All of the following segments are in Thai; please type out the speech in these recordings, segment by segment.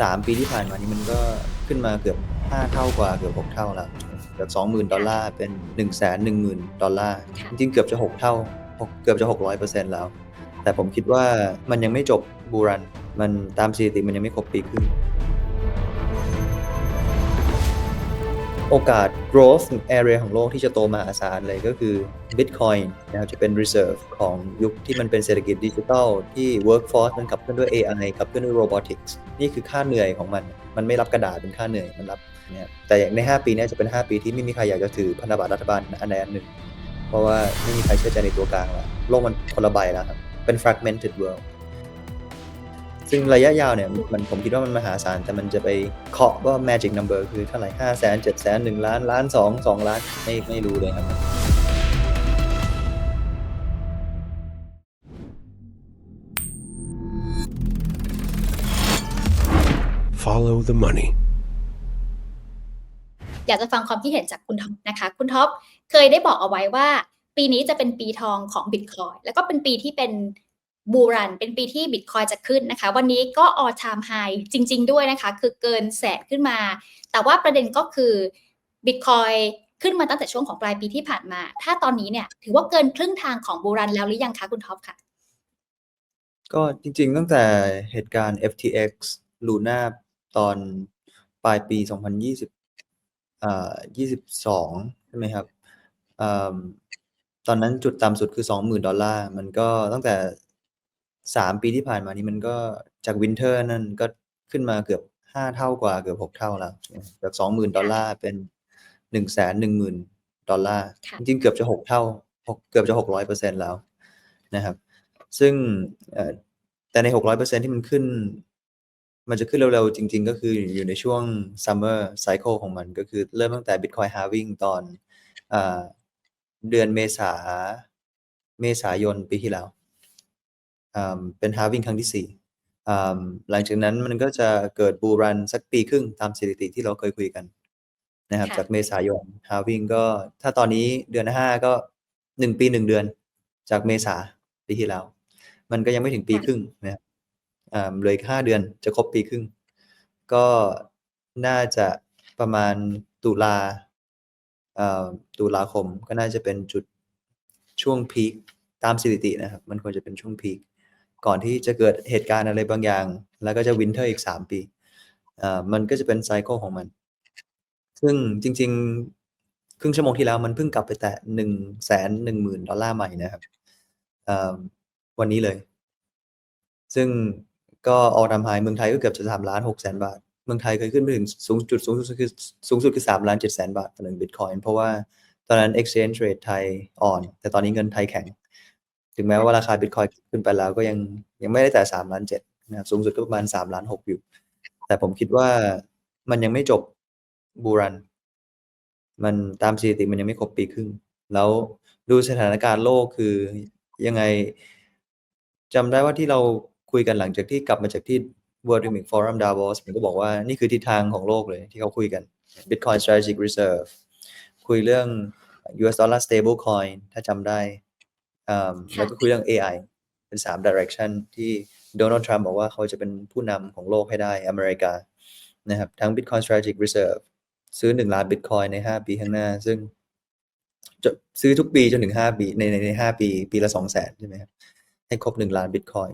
3ปีที่ผ่านมานี้มันก็ขึ้นมาเกือบ5เท่ากว่าเกือบ6เท่าแล้วจาก20,000ดอลลาร์เป็น110,000ดอลลาร์ค่ะจริงๆเกือบจะ6เท่าหกเกือบจะ600%แล้ว แต่ผมคิดว่ามันยังไม่จบบูรัน มันตามสถิติมันยังไม่ครบปีครึ่ง โอกาส growth area ของโลกที่จะโตมหาศาลเลยก็คือ Bitcoin นะครับจะเป็น reserve ของยุคที่มันเป็นเศรษฐกิจดิจิทัล ที่ workforce มันขับเคลื่อนด้วย AI ขับเคลื่อนด้วย robotics นี่คือค่าเหนื่อยของมัน มันไม่รับกระดาษเป็นค่าเหนื่อย มันรับเนี่ยแต่อย่างใน 5 ปีนี้จะเป็น 5 ปีที่ไม่มีใครอยากจะถือพันธบัตรรัฐบาลอันใดอันหนึ่ง เพราะว่าไม่มีใครเชื่อใจในตัวกลางแล้วโลกมันคนละใบแล้วครับเป็น fragmented world ซึ่งระยะยาวเนี่ยมันผมคิดว่ามันมหาศาล แต่มันจะไปเคาะว่า magic number คือเท่าไหร่ห้าแสนเจ็ดแสนหนึ่งล้านล้านสองสองล้านไม่ไม่รู้เลยครับ Follow the money. อยากจะฟังความคิดเห็นจากคุณท็อปนะคะ คุณท็อปเคยได้บอกเอาไว้ว่า ปีนี้จะเป็นปีทองของบิตคอยแล้วก็เป็นปีที่เป็น บูรัน เป็นปีที่บิตคอยจะขึ้นนะคะ วันนี้ก็ออ time high จริง ๆ ด้วยนะคะ คือเกินแสนขึ้นมา แต่ว่าประเด็นก็คือบิตคอยขึ้นมาตั้งแต่ช่วงของปลายปีที่ผ่านมา ถ้าตอนนี้เนี่ย ถือว่าเกินครึ่งทางของบูรันแล้วหรือยังคะคุณท็อปค่ะ ก็จริง ๆ ตั้งแต่เหตุการณ์ FTX Luna ตอนปลายปี 2020อ่า22 ใช่ไหมครับอ่าตอนนั้นจุดต่ำสุดคือ 20,000 ดอลลาร์ มันก็ตั้งแต่ 3ปีที่ผ่านมานี้มันก็จากวินเทอร์นั่นก็ขึ้นมาเกือบ5เท่ากว่าเกือบ6เท่าแล้วจาก20,000ดอลลาร์เป็น110,000ดอลลาร์ค่ะจริงๆเกือบจะ6เท่าหกเกือบจะ600%แล้วนะครับ ซึ่งเอ่อแต่ใน600%ที่มันขึ้น มันจะขึ้นเร็วๆ จริง ๆ ก็คืออยู่ในช่วง summer cycle ของมันก็คือเริ่มตั้งแต่ Bitcoin halving ตอนอ่าเดือนเมษาเมษายนปีที่แล้ว อ่าเป็น halving ครั้งที่สี่อ่าหลังจากนั้นมันก็จะเกิด bull run สักปีครึ่งตามสถิติที่เราเคยคุยกันนะครับ ค่ะ จากเมษายน halving ก็ถ้าตอนนี้เดือนห้าก็หนึ่งปีหนึ่งเดือน จากเมษาปีที่แล้ว มันก็ยังไม่ถึงปีค่ะ ครึ่งนะครับอ่าเหลืออีกห้าเดือนจะครบปีครึ่ง ก็น่าจะประมาณตุลาเอ่อตุลาคมก็น่าจะเป็นจุดช่วงพีคตามสถิตินะครับ มันควรจะเป็นช่วงพีค ก่อนที่จะเกิดเหตุการณ์อะไรบางอย่าง แล้วก็จะวินเทอร์อีกสามปีมันก็จะเป็นไซเคิลของมัน ซึ่งจริง ๆ ครึ่งชั่วโมงที่แล้วมันเพิ่งกลับไปแตะหนึ่งแสนหนึ่งหมื่นดอลลาร์ใหม่นะครับวันนี้เลย ซึ่งก็ออทำไฮเมืองไทยก็เกือบจะสามล้านหกแสนบาท เมืองไทยเคยขึ้นไปถึงสูงจุดสูงสุดคือสูงสุดคือสามล้านเจ็ดแสนบาทต่อหนึ่งบิตคอยน์เพราะว่าตอนนั้น exchange rate ไทยอ่อน แต่ตอนนี้เงินไทยแข็ง ถึงแม้ว่าราคาบิตคอยขึ้นไปแล้วก็ยังยังไม่ได้แต่สามล้านเจ็ดนะครับสูงสุดก็ประมาณสามล้านหกอยู่ แต่ผมคิดว่ามันยังไม่จบบูรัน มันตามสถิติมันยังไม่ครบปีครึ่ง แล้วดูสถานการณ์โลกคือยังไงจำได้ว่าที่เราคุยกันหลังจากที่กลับมาจากที่ World Economic Forum Davos ผมก็บอกว่านี่คือทิศทางของโลกเลยที่เขาคุยกัน Bitcoin Strategic Reserve คุยเรื่อง US Dollar Stable Coin ถ้าจำได้ แล้วก็คุยเรื่อง AI เป็นสาม direction ที่โดนัลด์ทรัมป์บอกว่าเขาจะเป็นผู้นำของโลกให้ได้อเมริกานะครับทั้ง Bitcoin Strategic Reserve ซื้อ 1 ล้าน Bitcoin ใน 5 ปีข้างหน้า ซึ่งจะซื้อทุกปีจนถึง 5 ปีในในใน5ปี ปีละ200,000ใช่ไหมครับ ให้ครบ 1 ล้าน Bitcoin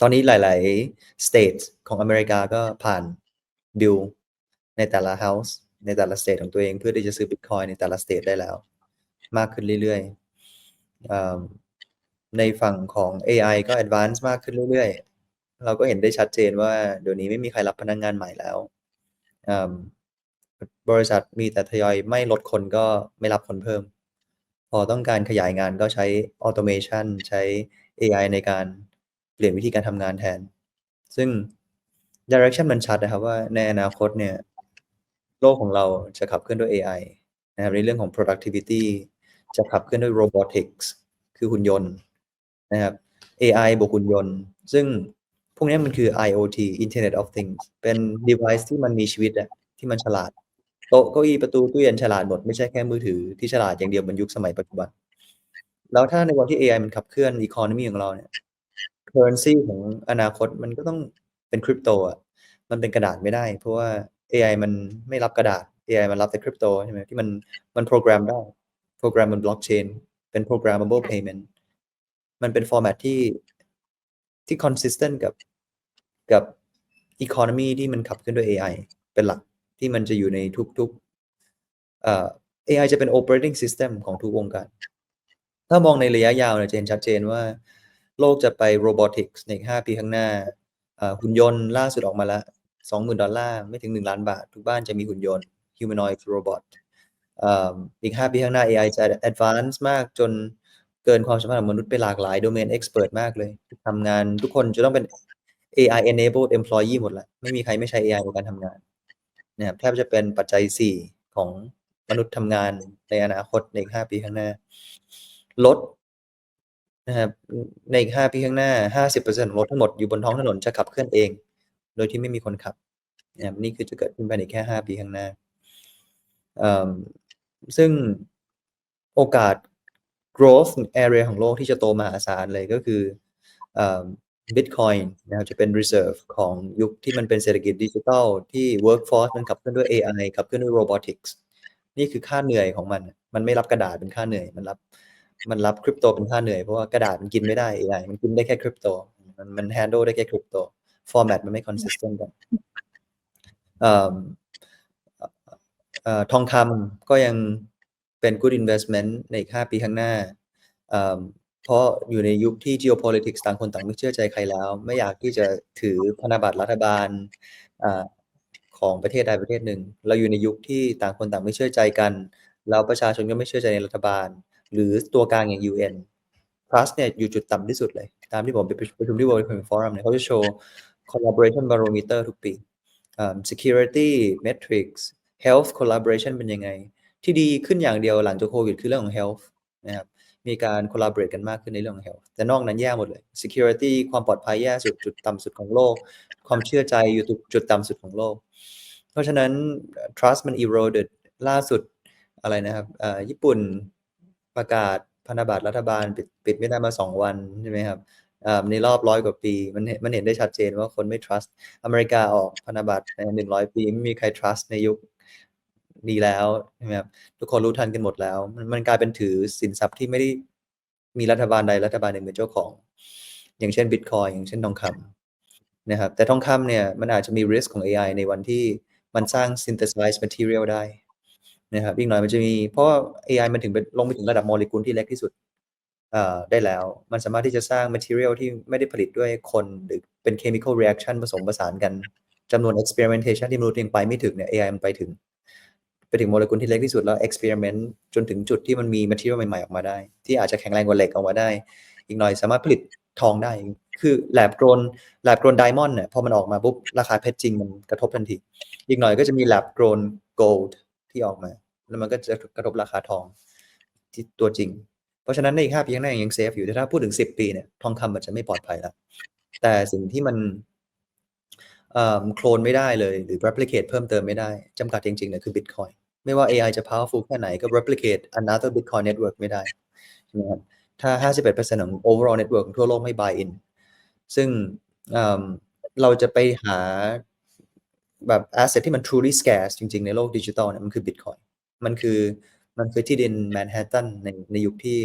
ตอนนี้หลาย ๆ state ของอเมริกาก็ผ่านดิวในแต่ละ house ในแต่ละ state ของตัวเองเพื่อที่จะซื้อ Bitcoin ในแต่ละ state ได้แล้ว มากขึ้นเรื่อยๆอ่า ในฝั่งของ AI ก็ advance มากขึ้นเรื่อยๆ เราก็เห็นได้ชัดเจนว่าเดี๋ยวนี้ไม่มีใครรับพนักงงานใหม่แล้ว บริษัทมีแต่ทยอยไม่ลดคนก็ไม่รับคนเพิ่ม พอต้องการขยายงานก็ใช้ automation ใช้ AI ในการเปลี่ยนวิธีการทำงานแทน ซึ่ง direction มันชัดนะครับว่าในอนาคตเนี่ย โลกของเราจะขับเคลื่อนด้วย AI นะครับในเรื่องของ productivity จะขับเคลื่อนด้วย robotics คือหุ่นยนต์นะครับ AI บวกหุ่นยนต์ ซึ่งพวกนี้มันคือ IoT Internet of Things เป็น device ที่มันมีชีวิตอะที่มันฉลาด โต๊ะเก้าอี้ประตูตู้เย็นฉลาดหมด ไม่ใช่แค่มือถือที่ฉลาดอย่างเดียวมือนยุคสมัยปัจจุบัน แล้วถ้าในวันที่ AI มันขับเคลื่อน economy ของเราเนี่ย currency ของอนาคตมันก็ต้องเป็นคริปโตอะมันเป็นกระดาษไม่ได้ เพราะว่า AI มันไม่รับกระดาษ AI มันรับแต่คริปโตใช่ไหมที่มันมันโปรแกรมได้ โปรแกรมบนบล็อกเชนเป็น programmable payment มันเป็น format ที่ที่ consistent กับกับ economy ที่มันขับเคลื่อนด้วย AI เป็นหลักที่มันจะอยู่ในทุกๆเอ่อ AI จะเป็น operating system ของทุกวงการ ถ้ามองในระยะยาวเนี่ยจะเห็นชัดเจนว่า โลกจะไป robotics ใน 5 ปีข้างหน้าหุ่นยนต์ล่าสุดออกมาล้ว20,000 ดอลลาร์ ไม่ถึง 1 ล้านบาท ทุกบ้านจะมีหุ่นยนต์ humanoid robot อีก 5 ปีข้างหน้า AI จะ advance มากจนเกินความสามารถของมนุษย์ไปหลากหลาย domain expert มากเลยทำงานทุกคนจะต้องเป็น AI enabled employee หมดล้วไม่มีใครไม่ใช้ AI ในการทำงานนะครับแทบจะเป็นปัจจัย 4 ของมนุษย์ทำงานในอนาคตในอีก 5 ปีข้างหน้ารถนะครับในอีก 5 ปีข้างหน้า 50%ของรถทั้งหมดอยู่บนท้องถนนจะขับเคลื่อนเอง โดยที่ไม่มีคนขับนะครับนี่คือจะเกิดขึ้นภายในแค่ 5 ปีข้างหน้าอ่อ ซึ่งโอกาส growth area ของโลกที่จะโตมหาศาลเลยก็คือเอ่อ Bitcoin นะครับจะเป็น reserve ของยุคที่มันเป็นเศรษฐกิจดิจิทัลที่ workforce มันขับเคลื่อนด้วย AI ขับเคลื่อนด้วย robotics นี่คือค่าเหนื่อยของมัน มันไม่รับกระดาษเป็นค่าเหนื่อย มันรับ มันรับคริปโตเป็นค่าเหนื่อย เพราะว่ากระดาษมันกินไม่ได้ AI มันกินได้แค่คริปโต มันมัน handle ได้แค่คริปโต format มันไม่ consistent กัน ทองคำก็ยังเป็น good investment ในอีก5ปีข้างหน้า เพราะอยู่ในยุคที่ geopolitics ต่างคนต่างไม่เชื่อใจใครแล้ว ไม่อยากที่จะถือพันธบัตรรัฐบาลอของประเทศใดประเทศหนึ่ง เราอยู่ในยุคที่ต่างคนต่างไม่เชื่อใจกัน แล้วประชาชนก็ไม่เชื่อใจในรัฐบาล หรือตัวกลางอย่าง UN trust เนี่ยอยู่จุดต่ำที่สุดเลย ตามที่ผมไปประชุมที่ World Economic Forum เนี่ยเขาจะโชว์ collaboration barometer ทุกปี security metrics health collaboration เป็นยังไง ที่ดีขึ้นอย่างเดียวหลังจากโควิดคือเรื่องของ health นะครับมีการ collaborate กันมากขึ้นในเรื่องของ health แต่นอกนั้นแย่หมดเลย security ความปลอดภัยแย่สุดจุดต่ำสุดของโลก ความเชื่อใจอยู่จุดต่ำสุดของโลก เพราะฉะนั้น trust มัน eroded ล่าสุดอะไรนะครับญี่ปุ่นประกาศพันธบัตรรัฐบาลปิดปิดไม่ได้มา 2 วันใช่ไหมครับในรอบร้อยกว่าปี มันมันเห็นได้ชัดเจนว่าคนไม่ trust อเมริกาออกพันธบัตรในหนึ่งร้อยปี ไม่มีใคร trust ในยุค นี้แล้วใช่ไหมครับทุกคนรู้ทันกันหมดแล้ว มันมันกลายเป็นถือสินทรัพย์ที่ไม่ได้มีรัฐบาลใดรัฐบาลหนึ่งเป็นเจ้าของ อย่างเช่น Bitcoin อย่างเช่นทองคำนะครับ แต่ทองคำเนี่ยมันอาจจะมี risk ของ AI ในวันที่มันสร้าง synthesize material ได้นะครับอีกหน่อยมันจะมี เพราะา AI มันถึงไปลงไปถึงระดับโมเลกุลที่เล็กที่สุดได้แล้ว มันสามารถที่จะสร้าง material ที่ไม่ได้ผลิตด้วยคน หรือเป็น chemical reaction ผสมผสานกันจำนวน experimentation ที่มนุษย์ยังไปไม่ถึงเนี่ย AI มันไปถึง ไปถึงโมเลกุลที่เล็กที่สุดแล้ว experiment จนถึงจุดที่มันมี material ใหม่ๆออกมาได้ ที่อาจจะแข็งแรงกว่าเหล็กออกมาได้ อีกหน่อยสามารถผลิตทองได้ คือ lab grown lab grown diamond เนี่ยพอมันออกมาปุ๊บราคาเพชรจริงมันกระทบทันที อีกหน่อยก็จะมี lab grown gold ที่ออกมา แล้วมันก็จะกระทบราคาทองที่ตัวจริง เพราะฉะนั้นในอีก5ปีข้างหน้ายังเซฟอยู่แต่ถ้าพูดถึง10ปีเนี่ยทองคำมันจะไม่ปลอดภัยแล้วแต่สิ่งที่มัน โคลนไม่ได้เลย หรือ replicate เพิ่มเติมไม่ได้จำกัดจริงๆเนี่ยคือ Bitcoin ไม่ว่า AI จะ powerful แค่ไหนก็ replicate another Bitcoin network ไม่ได้ใช่ไหมครับถ้า 51%ของ overall network ของทั่วโลกไม่ buy in ซึ่งเเราจะไปหาแบบ asset ที่มัน truly scarce จริงๆ ในโลกดิจิทัลเนี่ยมันคือ Bitcoin มันคือมันคือที่ดินแมนฮัตตันในในยุคที่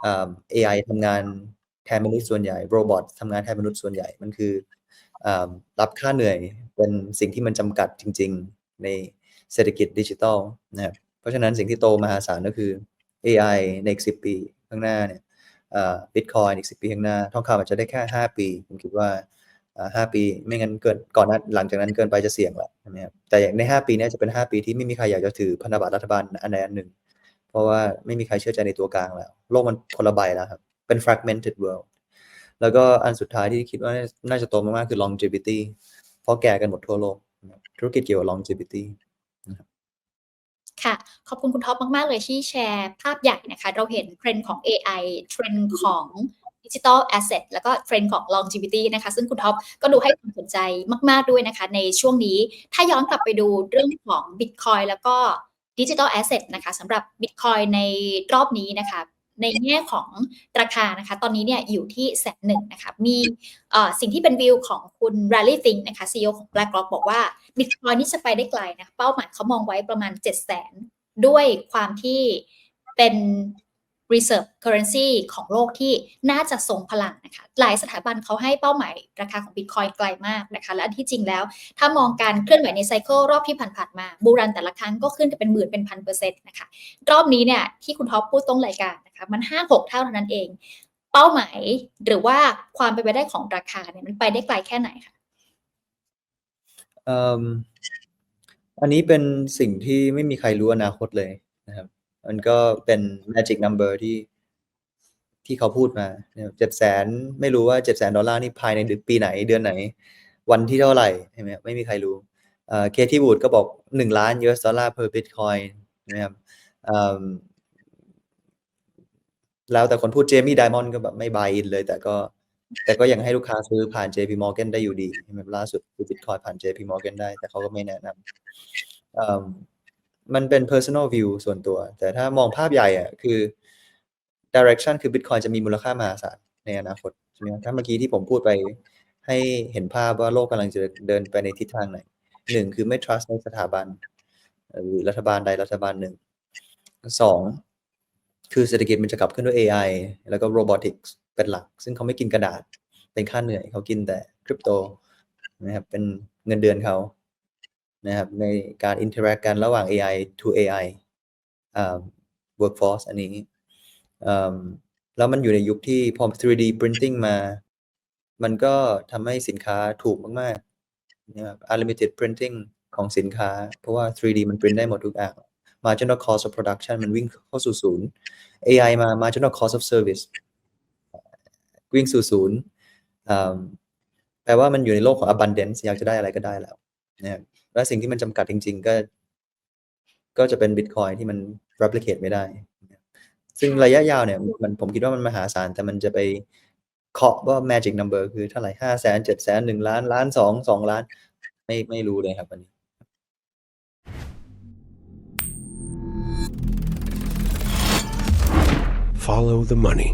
เอ่อ AI ทำงานแทนมนุษย์ส่วนใหญ่โรบอททำงานแทนมนุษย์ส่วนใหญ่มันคือ รับค่าเหนื่อยเป็นสิ่งที่มันจำกัดจริง ๆ ในเศรษฐกิจดิจิทัลนะครับเพราะฉะนั้นสิ่งที่โตมหาศาลก็คือ AI ในอีก10 ปีข้างหน้าเนี่ยเอ่อ Bitcoin อีก 10 ปีข้างหน้าทองคำอาจจะได้แค่ 5 ปี ผมคิดว่าอ่า5ปี ไม่งั้นเกินก่อนหน้าหลังจากนั้นเกินไปจะเสี่ยงแล้วใช่ไหมครับแต่อย่างใน 5 ปีนี้จะเป็น 5 ปีที่ไม่มีใครอยากจะถือพันธบัตรรัฐบาลอันใดอันหนึ่ง เพราะว่าไม่มีใครเชื่อใจในตัวกลางแล้ว โลกมันคนละใบแล้วครับ เป็น fragmented world แล้วก็อันสุดท้ายที่คิดว่าน่าจะโตมากๆคือ longevity เพราะแก่กันหมดทั่วโลก ธุรกิจเกี่ยวกับ longevity ค่ะ ขอบคุณคุณท็อปมาก ๆ เลยที่แชร์ภาพใหญ่นะคะ เราเห็นเทรนด์ของ AI เทรนด์ของดิจิทัลแอสเซทแล้วก็เทรนด์ของ longevity นะคะ ซึ่งคุณท็อปก็ดูให้ความสนใจมาก ๆ ด้วยนะคะ ในช่วงนี้ถ้าย้อนกลับไปดูเรื่องของ Bitcoin แล้วก็ดิจิทัลแอสเซทนะคะสำหรับ Bitcoin ในรอบนี้นะคะ ในแง่ของราคานะคะ ตอนนี้เนี่ยอยู่ที่แสนหนึ่งนะคะ มีสิ่งที่เป็นวิวของคุณ Rally Think นะคะ CEO ของ BlackRock บอกว่า Bitcoin นี่จะไปได้ไกลนะ เป้าหมายเขามองไว้ประมาณ 7 0 0 0 0 0 ด้วยความที่เป็น reserve currency ของโลกที่น่าจะทรงพลังนะคะหลายสถาบันเขาให้เป้าหมายราคาของ Bitcoin ไกลมากนะคะและที่จริงแล้ว ถ้ามองการเคลื่อนไหวในไซเคิลรอบที่ผ่านๆมา บูรันแต่ละครั้งก็ขึ้นกันเป็นหมื่นเป็นพันเปอร์เซ็นต์นะคะรอบนี้เนี่ยที่คุณท็อปพูดต้นรายการนะคะมันห้าหกเท่าเท่านั้นเอง เป้าหมายหรือว่าความเป็นไปได้ของราคาเนี่ยมันไปได้ไกลแค่ไหนคะอันนี้เป็นสิ่งที่ไม่มีใครรู้อนาคตเลยนะครับ มันก็เป็น magic number ที่ที่เขาพูดมาเจ็ดแสนไม่รู้ว่าเจ็ดแสนดอลลาร์นี่ภายในเดือปีไหนเดือนไหน วันที่เท่าไหร่ใช่ไหมไม่มีใครรู้เคที่วูดก็บอกหนึ่งล้าน US ดอลลาร์ per bitcoin นะครับแล้วแต่คนพูดเจมี่ไดมอนด์ก็แบบไม่ buy in เลย แต่ก็ แต่ก็ยังให้ลูกค้าซื้อผ่าน JP Morgan ได้อยู่ดีใช่ไหมล่าสุดคือ Bitcoin ผ่าน JP Morgan ได้ แต่เขาก็ไม่แนะนำ มันเป็น personal view ส่วนตัว แต่ถ้ามองภาพใหญ่อะคือ direction คือ Bitcoin จะมีมูลค่ามหาศาลในอนาคตใช่ไหมครับถ้าเมื่อกี้ที่ผมพูดไปให้เห็นภาพว่าโลกกำลังจะเดินไปในทิศทางไหนหนึ่งคือไม่ trust ในสถาบันหรือรัฐบาลใดรัฐบาลหนึ่งสองคือเศรษฐกิจมันจะกลับขึ้นด้วย AI แล้วก็ robotics เป็นหลัก ซึ่งเขาไม่กินกระดาษ เป็นค่าเหนื่อยเขากินแต่คริปโตนะครับเป็นเงินเดือนเขา นะครับในการ interact กันระหว่าง AI to AI อ่า workforce อันนี้อืมแล้วมันอยู่ในยุคที่พอ 3D printing มา มันก็ทำให้สินค้าถูกมากๆนะครับ unlimited printing ของสินค้า เพราะว่า 3D มัน print ได้หมดทุกอย่าง marginal cost of production มันวิ่งเข้าสู่ศูนย์ AI มา marginal cost of service วิ่งสู่ศูนย์แปลว่ามันอยู่ในโลกของ abundance อยากจะได้อะไรก็ได้แล้วนะครับ และสิ่งที่มันจำกัดจริง ๆ ก็ ก็จะเป็น Bitcoin ที่มัน replicate ไม่ได้ ซึ่งระยะยาวเนี่ยมันผมคิดว่ามันมหาศาล แต่มันจะไปเคาะว่า magic number คือเท่าไหร่ห้าแสนเจ็ดแสนหนึ่งล้านล้านสองสองล้าน ไม่ไม่รู้เลยครับอันนี้ Follow the money.